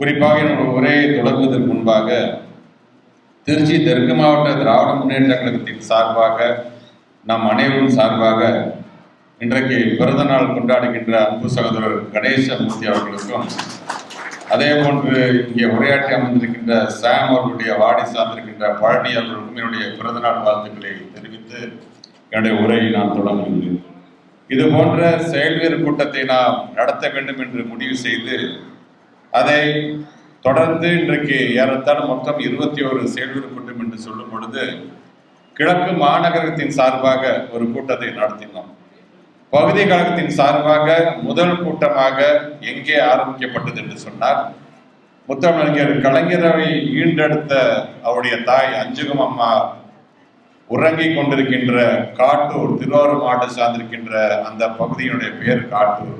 குறிப்பாக என்னோட உரையை தொடங்குவதற்கு முன்பாக திருச்சி தெற்கு மாவட்ட திராவிட முன்னேற்ற கழகத்தின் சார்பாக நம் அனைவரும் சார்பாக இன்றைக்கு பிறந்த நாள் கொண்டாடுகின்ற அன்பு சகோதரர் கணேசமூர்த்தி அவர்களுக்கும் அதே போன்று இங்கே உரையாற்றி அமர்ந்திருக்கின்ற சாம் அவர்களுடைய வாடி சார்ந்திருக்கின்ற பழனி அவர்களுக்கும் என்னுடைய பிறந்தநாள் வாழ்த்துக்களை தெரிவித்து என்னுடைய உரையை நான் தொடங்குகிறேன் இது போன்ற செயல்வீர் கூட்டத்தை நாம் நடத்த வேண்டும் என்று முடிவு செய்து அதை தொடர்ந்து இன்றைக்கு ஏறத்தாழ மொத்தம் இருபத்தி ஒரு செயல்கள் கூட்டம் என்று சொல்லும் பொழுது கிழக்கு மாநகரத்தின் சார்பாக ஒரு கூட்டத்தை நடத்தினோம். பகுதி கழகத்தின் சார்பாக முதல் கூட்டமாக எங்கே ஆரம்பிக்கப்பட்டது என்று சொன்னார் முத்தமிழர் கலைஞரவை ஈண்டெடுத்த அவருடைய தாய் அஞ்சுகம் அம்மா உறங்கிக் கொண்டிருக்கின்ற காட்டூர் திருவாரூர் மாவட்டம் சார்ந்திருக்கின்ற அந்த பகுதியினுடைய பெயர் காட்டூர்.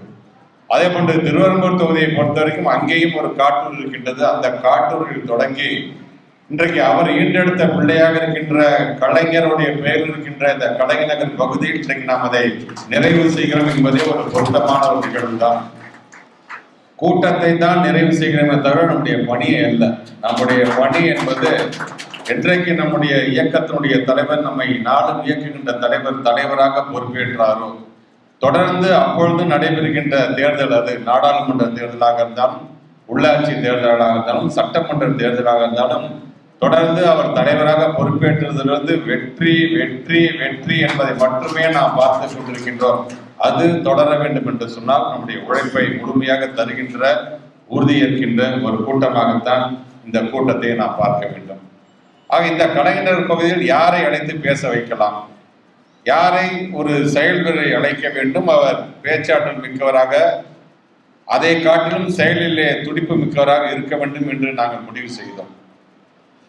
அதே போன்று திருவரம்பூர் தொகுதியை பொறுத்த வரைக்கும் அங்கேயும் ஒரு காட்டூர் இருக்கின்றது. அந்த காட்டூரில் தொடங்கி இன்றைக்கு அவர் ஈண்டெடுத்த பிள்ளையாக இருக்கின்ற கலைஞருடைய பெயர் இருக்கின்ற இந்த கலைநகர் பகுதியில் இன்றைக்கு நாம் அதை நிறைவு செய்கிறோம் என்பதே ஒரு பொருத்தமான ஒரு நிகழ்வு தான் கூட்டத்தை தான் நிறைவு செய்கிறோமே தவிர நம்முடைய பணியை அல்ல. நம்முடைய பணி என்பது இன்றைக்கு நம்முடைய இயக்கத்தினுடைய தலைவர் நம்மை நாளும் இயக்குகின்ற தலைவர் தலைவராக பொறுப்பேற்றாரோ தொடர்ந்து அப்பொழுது நடைபெறுகின்ற தேர்தல் அது நாடாளுமன்ற தேர்தலாக இருந்தாலும் உள்ளாட்சி தேர்தலாக இருந்தாலும் சட்டமன்ற தேர்தலாக இருந்தாலும் தொடர்ந்து அவர் தலைவராக பொறுப்பேற்றதிலிருந்து வெற்றி வெற்றி வெற்றி என்பதை மட்டுமே நாம் பார்த்து கொண்டிருக்கின்றோம். அது தொடர வேண்டும் என்று சொன்னால் நம்முடைய உழைப்பை முழுமையாக தருகின்ற உறுதியேற்கின்ற ஒரு கூட்டமாகத்தான் இந்த கூட்டத்தை நாம் பார்க்க வேண்டும். ஆக இந்த கலைஞர் பகுதியில் யாரை அழைத்து பேச வைக்கலாம்? யாரை ஒரு செயல்களை அழைக்க வேண்டும்? அவர் பேச்சாற்றல் மிக்கவராக அதை காட்டிலும் செயலிலே துடிப்பு மிக்கவராக இருக்க வேண்டும் என்று நாங்கள் முடிவு செய்தோம்.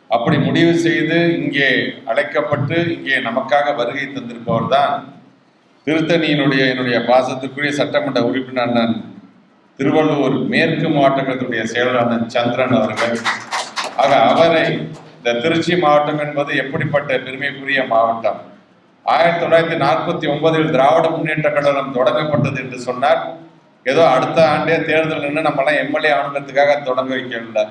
அப்படி முடிவு செய்து இங்கே அழைக்கப்பட்டு இங்கே நமக்காக வருகை தந்திருப்பவர் தான் திருத்தணியினுடைய என்னுடைய பாசத்துக்குரிய சட்டமன்ற உறுப்பினர் திருவள்ளூர் மேற்கு மாவட்டங்களுடைய செயலாளர் சந்திரன் அவர்கள். ஆக அவரை இந்த திருச்சி மாவட்டம் என்பது எப்படிப்பட்ட பெருமைக்குரிய மாவட்டம்? ஆயிரத்தி தொள்ளாயிரத்தி நாற்பத்தி ஒன்பதில் திராவிட முன்னேற்ற கழகம் தொடங்கப்பட்டது என்று சொன்னார். ஏதோ அடுத்த ஆண்டே தேர்தல் நின்று நம்மளாம் எம்எல்ஏ ஆணுங்கிறதுக்காக தொடங்க வைக்கவில்லை.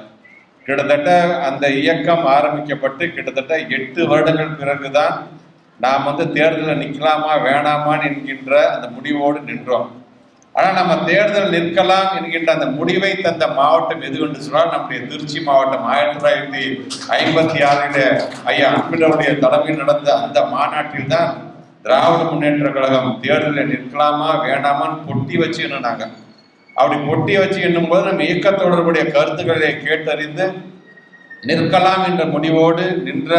கிட்டத்தட்ட அந்த இயக்கம் ஆரம்பிக்கப்பட்டு கிட்டத்தட்ட எட்டு வருடங்கள் பிறகுதான் நாம் வந்து தேர்தலில் நிற்கலாமா வேணாமான்னு என்கின்ற அந்த முடிவோடு நின்றோம். ஆனால் நம்ம தேர்தல் நிற்கலாம் என்கின்ற அந்த முடிவை தந்த மாவட்டம் எது என்று சொன்னால் நம்முடைய திருச்சி மாவட்டம் ஆயிரத்தி தொள்ளாயிரத்தி ஐம்பத்தி ஆறில் ஐயா அன்பிலருடைய தலைமையில் நடந்த அந்த மாநாட்டில் தான் திராவிட முன்னேற்ற கழகம் தேர்தலில் நிற்கலாமா வேண்டாமான்னு பொட்டி வச்சு என்னாங்க அப்படி பொட்டி வச்சு எண்ணும்போது நம்ம இயக்க தொடர்புடைய கருத்துக்களை கேட்டறிந்து நிற்கலாம் என்ற முடிவோடு நின்ற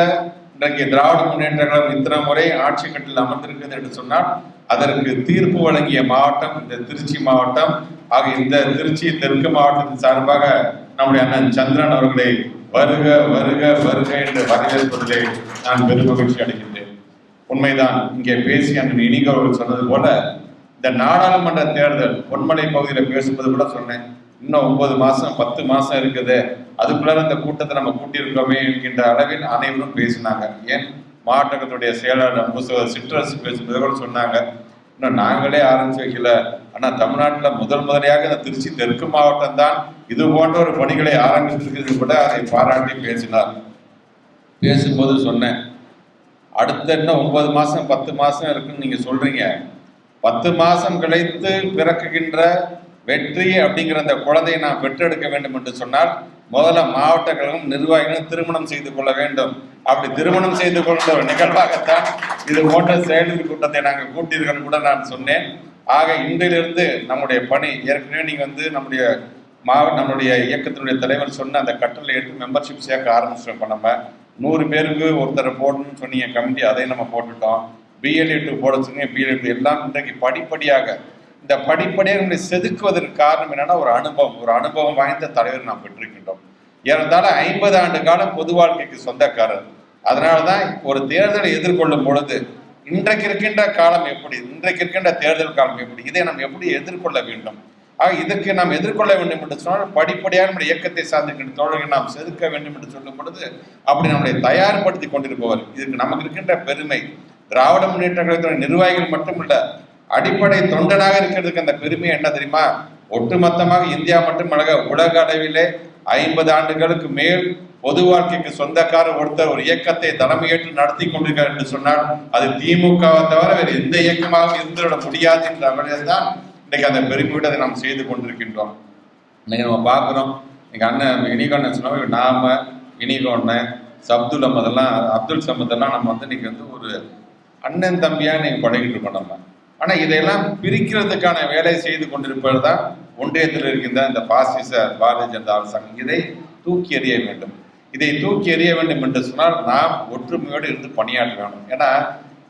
இன்றைக்கு திராவிட முன்னேற்ற கழகம் இத்தனை முறை ஆட்சி கட்டில் அமர்ந்திருக்கிறது என்று சொன்னால் அதற்கு தீர்ப்பு வழங்கிய மாவட்டம் இந்த திருச்சி மாவட்டம் ஆக இந்த திருச்சி தெற்கு மாவட்டத்தின் சார்பாக நம்முடைய அண்ணன் சந்திரன் அவர்களை வருக வருக வருக என்று வரவேற்பதிலே நான் பெரும் மகிழ்ச்சி அடைகின்றேன். உண்மைதான் இங்கே பேசிய அண்ணன் இனிக அவர்கள் சொன்னது போல இந்த நாடாளுமன்ற தேர்தல் பொன்மலை பகுதியில் பேசும்போது கூட சொன்னேன். இன்னும் ஒன்பது மாசம் பத்து மாசம் இருக்குது. அதுக்குள்ளார இந்த கூட்டத்தை நம்ம கூட்டியிருக்கோமே என்கின்ற அளவில் அனைவரும் பேசினாங்க. ஏன் மாவட்டத்துடைய செயலாளர் அன்பு சிற்றரசு பேசும்போது கூட சொன்னாங்க. இன்னும் நாங்களே ஆரம்பிச்சு வைக்கல. ஆனால் தமிழ்நாட்டில் முதல் முதலையாக இந்த திருச்சி தெற்கு மாவட்டம் தான் இது போன்ற ஒரு பணிகளை ஆரம்பித்திருக்கிறது கூட அதை பாராட்டி பேசினார். பேசும்போது சொன்னேன். அடுத்த இன்னும் ஒன்பது மாதம் பத்து மாதம் இருக்குன்னு நீங்கள் சொல்கிறீங்க பத்து மாதம் கழித்து பிறக்குகின்ற வெற்றி அப்படிங்கிற அந்த குழந்தையை நான் பெற்றெடுக்க வேண்டும் என்று சொன்னால் முதல்ல மாவட்ட கழகம் நிர்வாகிகளும் திருமணம் செய்து கொள்ள வேண்டும். அப்படி திருமணம் செய்து கொண்ட ஒரு நிகழ்வாகத்தான் இது போன்ற செயலில் கூட்டத்தை நாங்கள் கூட்டியிருக்கோம் கூட நான் சொன்னேன். ஆக இன்றிலிருந்து நம்முடைய பணி ஏற்கனவே நீங்க வந்து நம்முடைய மாவட்ட நம்முடைய இயக்கத்தினுடைய தலைவர் சொன்ன அந்த கட்டளை எடுத்து மெம்பர்ஷிப் சேர்க்க ஆரம்பிச்சிட்டோம். இப்போ நம்ம நூறு பேருக்கு ஒருத்தரை போடணும்னு சொன்னீங்க கமிட்டி அதை நம்ம போட்டுட்டோம். பிஎல்ஏ டூ போட சொன்னீங்க பிஎல்ஏ டூ எல்லாம் இன்றைக்கு படிப்படியாக இந்த படிப்படியாக நம்மளை செதுக்குவதற்கு காரணம் என்னன்னா ஒரு அனுபவம். ஒரு அனுபவம் வாய்ந்த தலைவர் நாம் பெற்றிருக்கின்றோம். ஏறத்தாழ ஐம்பது ஆண்டு காலம் பொது வாழ்க்கைக்கு சொந்தக்காரர். அதனால தான் ஒரு தேர்தலை எதிர்கொள்ளும் பொழுது இன்றைக்கு இருக்கின்ற காலம் எப்படி இன்றைக்கு இருக்கின்ற தேர்தல் காலம் எப்படி இதை நாம் எப்படி எதிர்கொள்ள வேண்டும்? ஆக இதற்கு நாம் எதிர்கொள்ள வேண்டும் என்று சொன்னால் படிப்படியாக நம்முடைய இயக்கத்தை சார்ந்திருக்கின்ற தோழர்கள் நாம் செதுக்க வேண்டும் என்று சொல்லும் பொழுது அப்படி நம்மளை தயார்படுத்தி கொண்டிருப்பவர். இதுக்கு நமக்கு இருக்கின்ற பெருமை. திராவிட முன்னேற்ற கழகத்தினுடைய நிர்வாகிகள் மட்டுமல்ல அடிப்படை தொண்டனாக இருக்கிறதுக்கு அந்த பெருமை என்ன தெரியுமா? ஒட்டுமொத்தமாக இந்தியா மட்டுமல்ல உலக அளவிலே ஐம்பது ஆண்டுகளுக்கு மேல் பொது வாழ்க்கைக்கு சொந்தக்கார ஒருத்தர் ஒரு இயக்கத்தை தலைமையேற்று நடத்தி கொண்டிருக்கார் என்று சொன்னால் அது திமுகவை தவிர வேறு எந்த இயக்கமாகவும் இருந்துவிட முடியாது என்ற வகையில் தான் இன்னைக்கு அந்த பெருமையோடு அதை நாம் செய்து கொண்டிருக்கின்றோம். இன்னைக்கு நம்ம பார்க்குறோம் இன்னைக்கு அண்ணன் இனிகோன்னு சொன்னோம் நாம இனிகோன்னு சப்துல் அஹமதெல்லாம் அப்துல் சமதெல்லாம் நம்ம வந்து இன்னைக்கு வந்து ஒரு அண்ணன் தம்பியாக இன்னைக்கு பழகிட்டு இருக்கோம் நம்ம. ஆனா இதையெல்லாம் பிரிக்கிறதுக்கான வேலை செய்து கொண்டிருப்பது தான் ஒன்றியத்தில் இருக்கின்ற இந்த பாசிச பாரதிய ஜனதா அரசாங்கம். இதை தூக்கி எறிய வேண்டும். இதை தூக்கி எறிய வேண்டும் என்று சொன்னால் நாம் ஒற்றுமையோடு இருந்து பணியாற்ற வேண்டும் ஏன்னா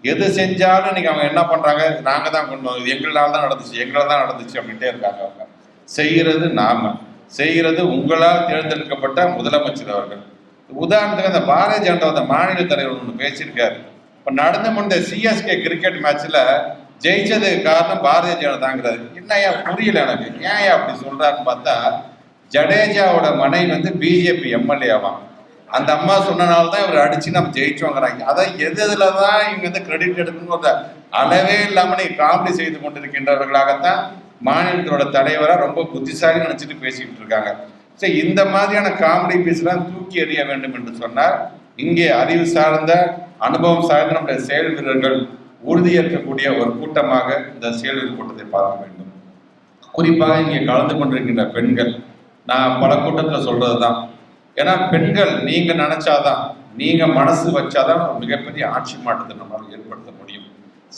எது செஞ்சாலும் இன்னைக்கு அவங்க என்ன பண்றாங்க? நாங்க தான் கொண்டு வந்தோம். எங்களால் தான் நடந்துச்சு. எங்களால் தான் நடந்துச்சு அப்படின்ட்டே இருக்காங்க அவங்க. செய்கிறது நாம. செய்கிறது உங்களால் தேர்ந்தெடுக்கப்பட்ட முதலமைச்சர் அவர்கள். உதாரணத்துக்கு அந்த பாரதிய ஜனதா மாநில தலைவர் ஒன்று பேசியிருக்காரு. இப்போ நடந்து முடிந்த சிஎஸ்கே கிரிக்கெட் மேட்ச்ல ஜெயிச்சதுக்கு காரணம் பாரதிய ஜனதாங்கிறது என்னையா புரியல எனக்கு. ஏன் அப்படி சொல்றாருன்னு பார்த்தா ஜடேஜாவோட மனைவி வந்து பிஜேபி எம்எல்ஏவாம் அந்த அம்மா சொன்னனால தான் இவர் அடிச்சு நம்ம ஜெயிச்சோங்கிறாங்க அதான் எது எதுல தான் இவங்க வந்து கிரெடிட் எடுக்கணும் அளவே இல்லாம நீ காமெடி செய்து கொண்டிருக்கின்றவர்களாகத்தான் மாநிலத்தோட தலைவரா ரொம்ப புத்திசாலி நினைச்சிட்டு பேசிக்கிட்டு இருக்காங்க. சரி இந்த மாதிரியான காமெடி பீஸ்லாம் தூக்கி எறிய வேண்டும் என்று சொன்னால் இங்கே அறிவு சார்ந்த அனுபவம் சார்ந்த நம்முடைய செயல் வீரர்கள் உறுதியேற்கக்கூடிய ஒரு கூட்டமாக இந்த செயல் கூட்டத்தை பார்க்க வேண்டும். குறிப்பாக இங்கே கலந்து கொண்டிருக்கின்ற பெண்கள் நான் பல கூட்டத்தில் சொல்றது தான் ஏன்னா பெண்கள் நீங்கள் நினைச்சாதான் நீங்கள் மனசு வச்சாதான் மிகப்பெரிய ஆட்சி மாற்றத்தை நம்மளால் ஏற்படுத்த முடியும்.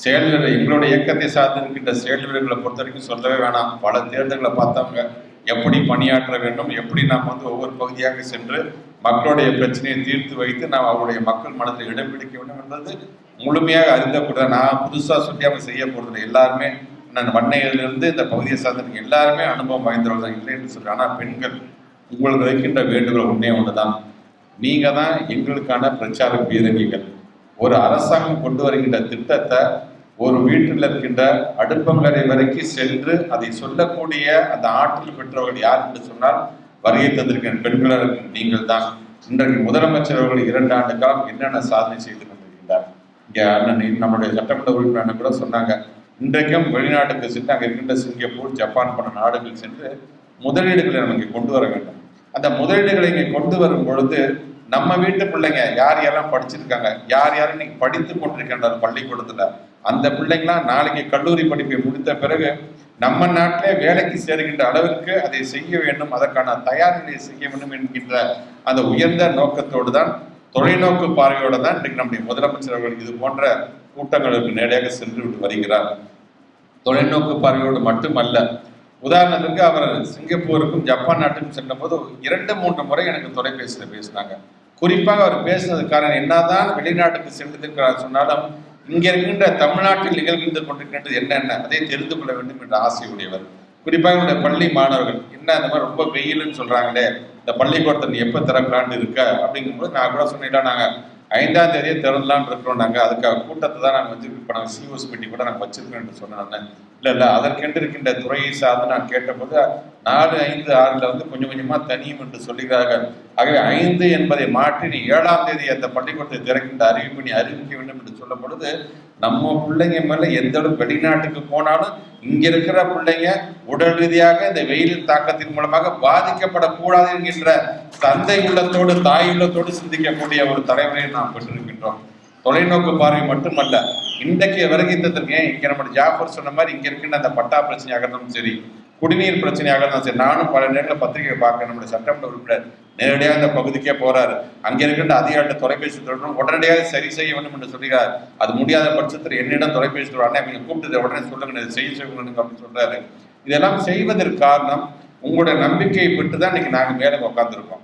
செயல் எங்களுடைய இயக்கத்தை சார்ந்து இருக்கின்ற பொறுத்த வரைக்கும் சொல்லவே வேணாம். பல தேர்தல்களை பார்த்தவங்க எப்படி பணியாற்ற வேண்டும் எப்படி நாம் வந்து ஒவ்வொரு பகுதியாக சென்று மக்களுடைய பிரச்சனையை தீர்த்து வைத்து நாம் அவருடைய மக்கள் மனதில் இடம் பிடிக்க வேண்டும் என்பது முழுமையாக அறிந்தக்கூட நான் புதுசாக சொல்லி அவங்க செய்ய போகிறது எல்லாருமே நான் வன்னையிலிருந்து இந்த பகுதியை சார்ந்த எல்லாருமே அனுபவம் வாய்ந்தவர்கள் தான் இல்லை என்று ஆனால் பெண்கள் உங்களுக்கு வைக்கின்ற வேண்டுகோள் உண்மையே ஒன்றுதான். நீங்கள் தான் எங்களுக்கான பிரச்சார பீரங்கிகள். ஒரு அரசாங்கம் கொண்டு வருகின்ற திட்டத்தை ஒரு வீட்டில் இருக்கின்ற அடுப்பங்கரை வரைக்கும் சென்று அதை சொல்லக்கூடிய அந்த ஆற்றல் பெற்றவர்கள் யார் என்று சொன்னால் வருகை தந்திருக்கிற பெண்களாக இருக்கும் நீங்கள் தான் இன்றைக்கு முதலமைச்சர் அவர்கள் இரண்டு ஆண்டு காலம் என்னென்ன சாதனை செய்து கொண்டிருக்கின்றார் இங்கே அண்ணன் நம்முடைய சட்டமன்ற உறுப்பினர் கூட சொன்னாங்க. இன்றைக்கும் வெளிநாட்டுக்கு சென்று அங்கே இருக்கின்ற சிங்கப்பூர் ஜப்பான் போன்ற நாடுகள் சென்று முதலீடுகளை நம்ம இங்கே கொண்டு வர வேண்டும். அந்த முதலீடுகளை இங்கே கொண்டு வரும் பொழுது நம்ம வீட்டு பிள்ளைங்க யார் யாரெல்லாம் படிச்சிருக்காங்க யார் யாரும் இன்னைக்கு படித்து கொண்டிருக்கின்றார் பள்ளிக்கூடத்துல அந்த பிள்ளைங்களாம் நாளைக்கு கல்லூரி படிப்பை முடித்த பிறகு நம்ம நாட்டிலே வேலைக்கு சேருகின்ற அளவிற்கு அதை செய்ய வேண்டும் அதற்கான தயார் நிலையை செய்ய வேண்டும் என்கின்ற அந்த உயர்ந்த நோக்கத்தோடு தான் தொலைநோக்கு பார்வையோடு தான் இன்றைக்கு நம்முடைய முதலமைச்சர் அவர்கள் இது போன்ற கூட்டங்களுக்கு நேரடியாக சென்று விட்டு வருகிறார். தொலைநோக்கு பார்வையோடு மட்டுமல்ல உதாரணத்துக்கு அவர் சிங்கப்பூருக்கும் ஜப்பான் நாட்டுக்கும் சென்றபோது இரண்டு மூன்று முறை எனக்கு தொலைபேசியில் பேசினாங்க. குறிப்பாக அவர் பேசினது காரணம் என்னதான் வெளிநாட்டுக்கு சென்றிருக்கிறார் சொன்னாலும் இங்க இருக்கின்ற தமிழ்நாட்டில் நிகழ்ந்து கொண்டிருக்கின்றது என்னென்ன அதை தெரிந்து கொள்ள வேண்டும் என்ற ஆசை உடையவர் குறிப்பாக என்னுடைய பள்ளி மாணவர்கள் என்ன அந்த மாதிரி ரொம்ப வெயில்னு சொல்றாங்களே இந்த பள்ளிக்கூடத்தை நீ எப்போ திறக்கலான்னு இருக்க? அப்படிங்கும்போது நான் கூட சொன்னேன் நாங்கள் ஐந்தாம் தேதியே திறந்தலான்னு இருக்கிறோம். நாங்கள் அதுக்காக கூட்டத்தை தான் நாங்கள் வச்சு இப்போ நாங்கள் சிஓஸ் மீட்டிங் கூட நாங்கள் வச்சிருக்கோம் என்று சொன்னேன். இல்லை இல்லை அதற்கென்று இருக்கின்ற துறையை சார்ந்து நான் கேட்டபோது நாலு ஐந்து ஆறுல வந்து கொஞ்சம் கொஞ்சமா தனியும் என்று சொல்லுகிறார்கள். ஆகவே ஐந்து என்பதை மாற்றி நீ ஏழாம் தேதி அந்த பள்ளிக்கூடத்தை திறக்கின்ற அறிவிப்பு நீ அறிவிக்க வேண்டும் என்று சொல்லும் பொழுது நம்ம பிள்ளைங்க மேல எந்த அளவு வெளிநாட்டுக்கு போனாலும் இங்க இருக்கிற பிள்ளைங்க உடல் ரீதியாக இந்த வெயிலின் தாக்கத்தின் மூலமாக பாதிக்கப்படக்கூடாது என்கின்ற தந்தை உள்ளத்தோடு தாய் உள்ளத்தோடு சிந்திக்கக்கூடிய ஒரு தலைவரை நாம் பெற்றிருக்கின்றோம். தொலைநோக்கு பார்வை மட்டுமல்ல இன்றைக்கு வருகை தந்திருக்கேன் இங்க நம்ம ஜாஃபர் சொன்ன மாதிரி இங்க இருக்கின்ற அந்த பட்டா பிரச்சனையாக இருந்தாலும் சரி குடிநீர் பிரச்சனையாக தான் சரி. நானும் பல நேரங்களில் பத்திரிகை பார்க்க நம்முடைய சட்டமன்ற உறுப்பினர் நேரடியாக அந்த பகுதிக்கே போறாரு. அங்கே இருக்கின்ற அதிகாரிட்ட தொலைபேசி தொடர்பு உடனடியாக சரி செய்ய வேண்டும் என்று சொல்கிறார் அது முடியாத பட்சத்தில் என்னிடம் தொலைபேசி தொடர்பு அண்ணா நீங்க கூப்பிட்டு உடனே சொல்லுங்க. இதை செய்ய சொல்லுங்க அப்படின்னு சொல்றாரு. இதெல்லாம் செய்வதற்கு காரணம் உங்களுடைய நம்பிக்கையை விட்டு தான் இன்னைக்கு நாங்கள் மேலே உட்காந்துருக்கோம்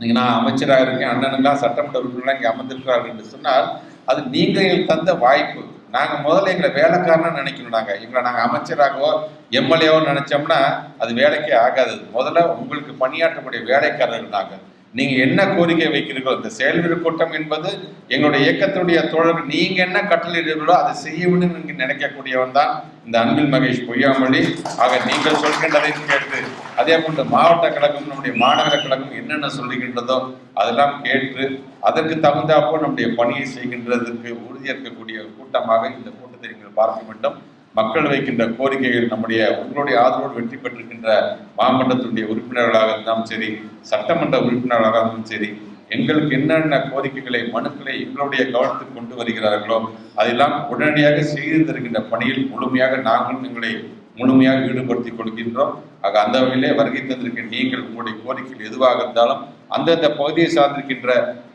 நீங்க நான் அமைச்சராக இருக்கேன். அண்ணனுங்களாம் சட்டமன்ற உறுப்பினர்லாம் இங்கே அமர்ந்திருக்கிறார்கள் என்று சொன்னால் அது நீங்கள் எங்களுக்கு தந்த வாய்ப்பு. நாங்கள் முதல்ல எங்களை வேலைக்காரனா நினைக்கணும் நாங்கள் இவங்களை நாங்கள் அமைச்சராகவோ எம்எல்ஏவோ நினைச்சோம்னா அது வேலைக்கே ஆகாது. முதல்ல உங்களுக்கு பணியாற்றக்கூடிய வேலைக்காரர்கள் நாங்கள் நீங்க என்ன கோரிக்கை வைக்கிறீர்களோ இந்த செயல்வீரர் கூட்டம் என்பது எங்களுடைய இயக்கத்துடைய தோழர்கள் நீங்க என்ன கட்டளையிடுகிறீர்களோ அதை செய்ய வேண்டும் என்று நினைக்கக்கூடியவன் தான் இந்த அன்பில் மகேஷ் பொய்யாமொழி. ஆக நீங்கள் சொல்கின்றதை கேட்டு அதே போன்று மாவட்ட கழகம் நம்முடைய மாநகர கழகம் என்னென்ன சொல்லுகின்றதோ அதெல்லாம் கேட்டு அதற்கு தகுந்தாப்போ நம்முடைய பணியை செய்கின்றதற்கு உறுதியேற்கக்கூடிய கூட்டமாக இந்த கூட்டத்தை நீங்கள் பார்க்க வேண்டும். மக்கள் வைக்கின்ற கோரிக்கைகள் நம்முடைய உங்களுடைய ஆதரவோடு வெற்றி பெற்றிருக்கின்ற மாமன்றத்தினுடைய உறுப்பினர்களாக இருந்தாலும் சரி சட்டமன்ற உறுப்பினர்களாக இருந்தாலும் சரி எங்களுக்கு என்னென்ன கோரிக்கைகளை மனுக்களை எங்களுடைய கவனத்துக்கு கொண்டு வருகிறார்களோ அதெல்லாம் உடனடியாக செய்து தருகின்ற பணியில் முழுமையாக நாங்களும் எங்களை முழுமையாக ஈடுபடுத்திக் கொள்கின்றோம். ஆக அந்த வகையிலே வருகை தந்திருக்கிற நீங்கள் உங்களுடைய கோரிக்கைகள் எதுவாக இருந்தாலும் அந்தந்த பகுதியை சார்ந்திருக்கின்ற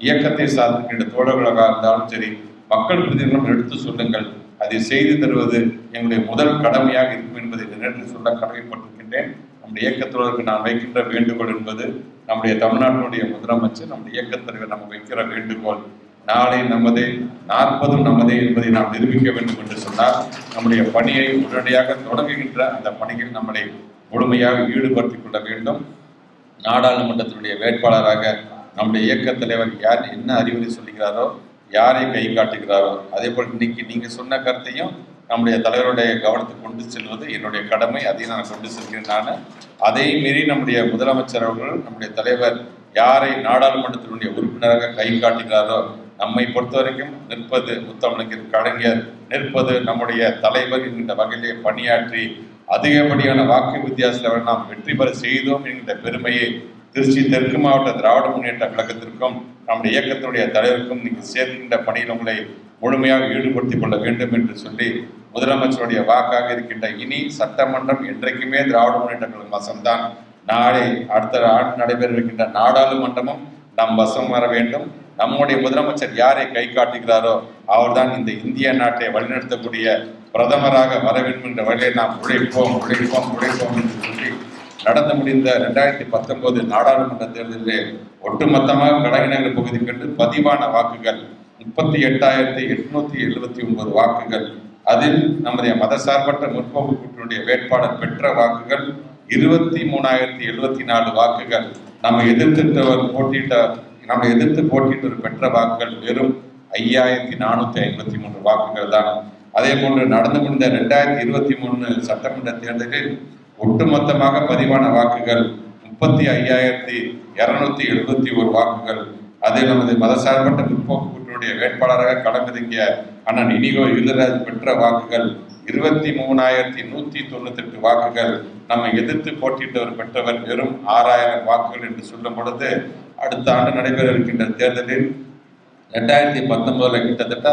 இயக்கத்தை சார்ந்திருக்கின்ற தோழர்களாக இருந்தாலும் சரி மக்கள் பிரதிநிதிகளும் எடுத்து சொல்லுங்கள். அதை செய்து தருவது என்னுடைய முதல் கடமையாக இருக்கும் என்பதை நினைத்து சொல்ல கடமைப்பட்டிருக்கின்றேன். நம்முடைய இயக்கத்தோழருக்கு நான் வைக்கின்ற வேண்டுகோள் என்பது நம்முடைய தமிழ்நாட்டினுடைய முதலமைச்சர் நம்முடைய இயக்கத்தலைவர் நம்ம வைக்கிற வேண்டுகோள். நாளை நமதே நாற்பதும் நமதே என்பதை நாம் நிரூபிக்க வேண்டும் என்று சொன்னால் நம்முடைய பணியை உடனடியாக தொடங்குகின்ற அந்த பணியில் நம்மளை முழுமையாக ஈடுபடுத்திக் கொள்ள வேண்டும். நாடாளுமன்றத்தினுடைய வேட்பாளராக நம்முடைய இயக்கத் தலைவர் யார் என்ன அறிவுரை சொல்லுகிறாரோ யாரை கை காட்டுகிறாரோ அதே போல் இன்னைக்கு நீங்க சொன்ன கருத்தையும் நம்முடைய தலைவருடைய கவனத்துக்கு கொண்டு செல்வது என்னுடைய கடமை அதை நான் கொண்டு செல்கிறேன் நான். அதை மீறி நம்முடைய முதலமைச்சர் அவர்கள் நம்முடைய தலைவர் யாரை நாடாளுமன்றத்தினுடைய உறுப்பினராக கை காட்டுகிறாரோ நம்மை பொறுத்த வரைக்கும் நிற்பது முத்தமிழர் கலைஞர் நிற்பது நம்முடைய தலைவர் என்கின்ற வகையிலே பணியாற்றி அதிகப்படியான வாக்கு வித்தியாசத்தில் நாம் வெற்றி பெற செய்தோம் என்கின்ற பெருமையை திருச்சி தெற்கு மாவட்ட திராவிட முன்னேற்ற கழகத்திற்கும் நம்முடைய இயக்கத்தினுடைய தலைவருக்கும் நீங்கள் சேர்க்கின்ற பணியில் உங்களை முழுமையாக ஈடுபடுத்திக் கொள்ள வேண்டும் என்று சொல்லி முதலமைச்சருடைய வாக்காக இருக்கின்ற இனி சட்டமன்றம் என்றைக்குமே திராவிட முன்னேற்ற கழகம் வசம்தான். நாளை அடுத்த ஆண்டு நடைபெற இருக்கின்ற நாடாளுமன்றமும் நம் வசம் வர வேண்டும். நம்முடைய முதலமைச்சர் யாரை கை காட்டுகிறாரோ அவர்தான் இந்த இந்திய நாட்டை வழிநடத்தக்கூடிய பிரதமராக வர வேண்டும் என்ற வழியை நாம் உழைப்போம் உழைப்போம் உழைப்போம் என்று சொல்லி நடந்து முடிந்த ரெண்டாயிரத்தி பத்தொன்பது நாடாளுமன்ற தேர்தலிலே ஒட்டுமொத்தமாக கடகநகர் பகுதிக்கு பதிவான வாக்குகள் முப்பத்தி எட்டாயிரத்தி எட்நூத்தி எழுபத்தி ஒன்பது வாக்குகள். அதில் நம்முடைய மதசார்பற்ற முற்போக்கு கூட்டணியுடைய வேட்பாளர் பெற்ற வாக்குகள் இருபத்தி மூணாயிரத்தி எழுபத்தி நாலு வாக்குகள். நம்ம எதிர்த்துட்டவர் போட்டியிட்ட நம்ம எதிர்த்து போட்டியிட்டவர் பெற்ற வாக்குகள் வெறும் ஐயாயிரத்தி நானூத்தி ஐம்பத்தி மூன்று வாக்குகள் தான். அதே போன்று நடந்து முடிந்த ரெண்டாயிரத்தி இருபத்தி மூணு சட்டமன்ற தேர்தலில் ஒட்டுமொத்தமாக பதிவான வாக்குகள் முப்பத்தி ஐயாயிரத்தி இருநூத்தி எழுபத்தி ஒரு வாக்குகள். அதில் நமது மதசார்பற்ற முற்போக்கு கூட்டணியுடைய வேட்பாளராக களமிறங்கிய அண்ணன் இனிகோ யுதராஜ் பெற்ற வாக்குகள் இருபத்தி மூணாயிரத்தி நூத்தி தொண்ணூத்தி எட்டு வாக்குகள். நம்மை எதிர்த்து போட்டியிட்டவர் பெற்றவர் வெறும் ஆறாயிரம் வாக்குகள் என்று சொல்லும் பொழுது அடுத்த ஆண்டு நடைபெற இருக்கின்ற தேர்தலில் ரெண்டாயிரத்தி பத்தொன்பதுல கிட்டத்தட்ட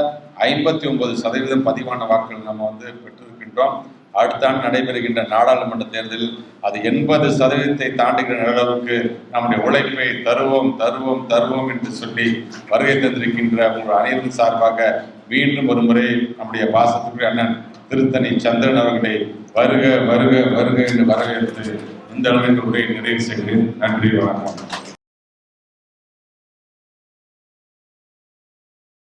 ஐம்பத்தி ஒன்பது சதவீதம் பதிவான வாக்குகள் நம்ம வந்து பெற்றிருக்கின்றோம். அடுத்த ஆண்டு நடைபெறுகின்ற நாடாளுமன்ற தேர்தலில் அது எண்பது சதவீதத்தை தாண்டுகிற அளவுக்கு நம்முடைய உழைப்பை தருவோம் தருவோம் தருவோம் என்று சொல்லி வருகை தந்திருக்கின்ற உங்கள் அனைவரும் சார்பாக மீண்டும் ஒரு முறை நம்முடைய பாசத்துக்குரிய அண்ணன் திருத்தணி சந்திரன் அவர்களை வருக வருக வருக என்று வரவேற்று இந்த அளவிற்கு உரையை நிறைவு செய்கிறேன். நன்றி வணக்கம்.